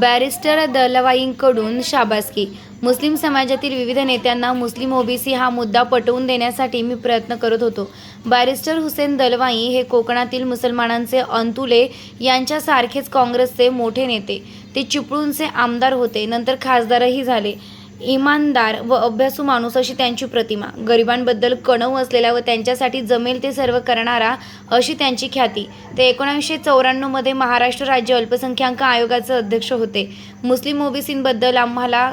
Barrister दलवाईंकडून शाबासकी. मुस्लिम समाजातील विविध नेत्यांना मुस्लिम ओबीसी हा मुद्दा पटवून देण्यासाठी मी प्रयत्न करत होतो. बॅरिस्टर हुसेन दलवाई हे कोकणातील मुसलमानांचे अंतुले यांच्यासारखेच काँग्रेसचे मोठे नेते. ते चिपळूणचे आमदार होते. नंतर खासदारही झाले. इमानदार व अभ्यासू माणूस अशी त्यांची प्रतिमा. गरिबांबद्दल कणव असलेला व त्यांच्यासाठी जमेल ते सर्व करणारा अशी त्यांची ख्याती. ते एकोणावीसशे चौऱ्याण्णवमध्ये महाराष्ट्र राज्य अल्पसंख्याक आयोगाचे अध्यक्ष होते. मुस्लिम ओबीसींबद्दल आम्हाला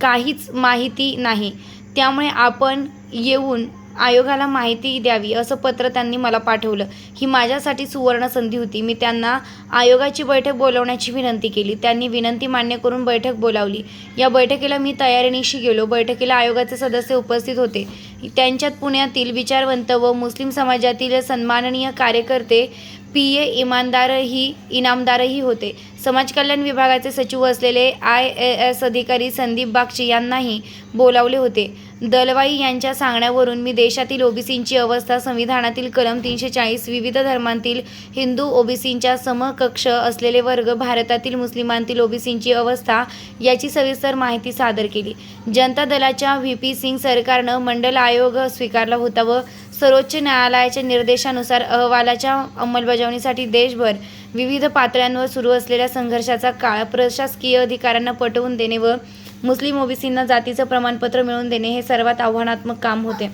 काहीच माहिती नाही. त्यामुळे आपण येऊन आयोगाला माहिती द्यावी असं पत्र त्यांनी मला पाठवलं. ही माझ्यासाठी सुवर्ण संधी होती. मी त्यांना आयोगाची बैठक बोलवण्याची विनंती केली. त्यांनी विनंती मान्य करून बैठक बोलावली. या बैठकीला मी तयारीनिशी गेलो. बैठकीला आयोगाचे सदस्य उपस्थित होते. त्यांच्यात पुण्यातील विचारवंत व मुस्लिम समाजातील सन्माननीय कार्यकर्ते पी ए इमानदारही इनामदारही होते. समाज कल्याण विभागाचे सचिव असलेले आय ए एस अधिकारी संदीप बागची यांनाही बोलावले होते. दलवाई यांच्या सांगण्यावरून मी देशातील ओबीसींची अवस्था संविधानातील कलम तीनशे चाळीस विविध धर्मांतील हिंदू ओबीसींच्या समकक्ष असलेले वर्ग भारतातील मुस्लिमांतील ओबीसींची अवस्था याची सविस्तर माहिती सादर केली. जनता दलाच्या व्ही पी सिंग सरकारनं मंडल आयोग स्वीकारला होता व सर्वोच्च न्यायालयाच्या निर्देशानुसार अहवालाच्या अंमलबजावणीसाठी देशभर विविध पातळ्यांवर सुरू असलेल्या संघर्षाचा काळ प्रशासकीय अधिकाऱ्यांना पटवून देणे व मुस्लिम ओबीसींना जातीचं प्रमाणपत्र मिळवून देणे हे सर्वात आव्हानात्मक काम होते.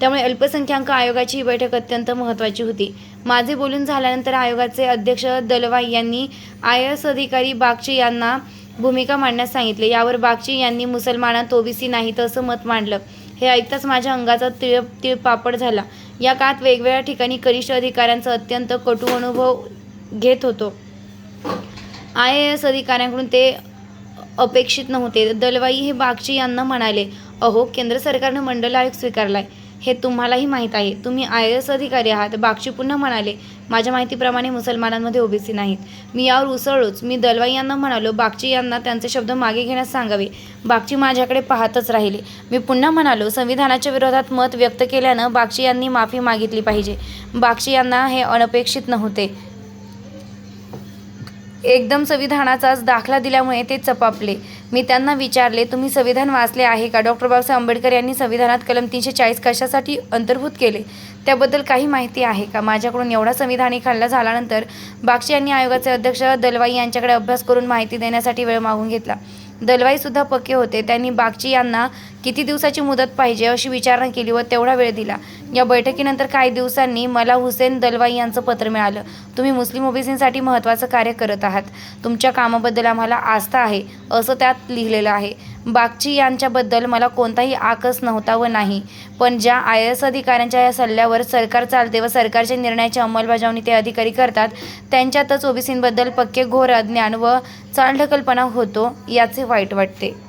त्यामुळे अल्पसंख्याक आयोगाची ही बैठक अत्यंत महत्त्वाची होती. माझे बोलून झाल्यानंतर आयोगाचे अध्यक्ष दलवाई यांनी आय एस अधिकारी बागची यांना भूमिका मांडण्यास सांगितले. यावर बागची यांनी मुसलमानात ओबीसी नाहीत असं मत मांडलं. हे ऐकताच माझ्या अंगाचा तिळ तिळपापड झाला. या काळात वेगवेगळ्या ठिकाणी कनिष्ठ अधिकाऱ्यांचा अत्यंत कटू अनुभव घेत होतो. आय ए एस अधिकाऱ्यांकडून ते अपेक्षित नव्हते. दलवाई हे बागची यांना म्हणाले अहो केंद्र सरकारनं मंडल आयोग स्वीकारलाय. हे तुम्हालाही माहीत आहे. तुम्ही आय एस अधिकारी आहात. बागची पुन्हा म्हणाले माझ्या माहितीप्रमाणे मुसलमानांमध्ये ओबीसी नाहीत. मी यावर उसळलोच. मी दलवाई यांना म्हणालो बागची यांना त्यांचे शब्द मागे घेण्यास सांगावे. बागची माझ्याकडे पाहतच राहिले. मी पुन्हा म्हणालो संविधानाच्या विरोधात मत व्यक्त केल्यानं बागची यांनी माफी मागितली पाहिजे. बागची यांना हे अनपेक्षित नव्हते. एकदम संविधानाचाच दाखला दिल्यामुळे ते चपापले. मी त्यांना विचारले तुम्ही संविधान वाचले आहे का? डॉक्टर बाबासाहेब आंबेडकर यांनी संविधानात कलम तीनशे चाळीस कशासाठी अंतर्भूत केले? त्याबद्दल काही माहिती आहे का? माझ्याकडून एवढा संविधानही खाल्ला झाल्यानंतर बागची यांनी आयोगाचे अध्यक्ष दलवाई यांच्याकडे अभ्यास करून माहिती देण्यासाठी वेळ मागून घेतला. दलवाईसुद्धा पक्के होते. त्यांनी बागची यांना किती दिवसाची मुदत पाहिजे अशी विचारणा केली व तेवढा वेळ दिला. या बैठकीनंतर काही दिवसांनी मला हुसेन दलवाई यांचं पत्र मिळालं. तुम्ही मुस्लिम ओबीसींसाठी महत्त्वाचं कार्य करत आहात. तुमच्या कामाबद्दल आम्हाला आस्था आहे असं त्यात लिहिलेलं आहे. बागची यांच्याबद्दल मला कोणताही आकस नव्हता व नाही. पण ज्या आय एस अधिकाऱ्यांच्या या सल्ल्यावर सरकार चालते व सरकारच्या निर्णयाची अंमलबजावणी ते अधिकारी करतात त्यांच्यातच ओबीसींबद्दल पक्के घोर अज्ञान व चालढकलपणा होतो याचे वाईट वाटते.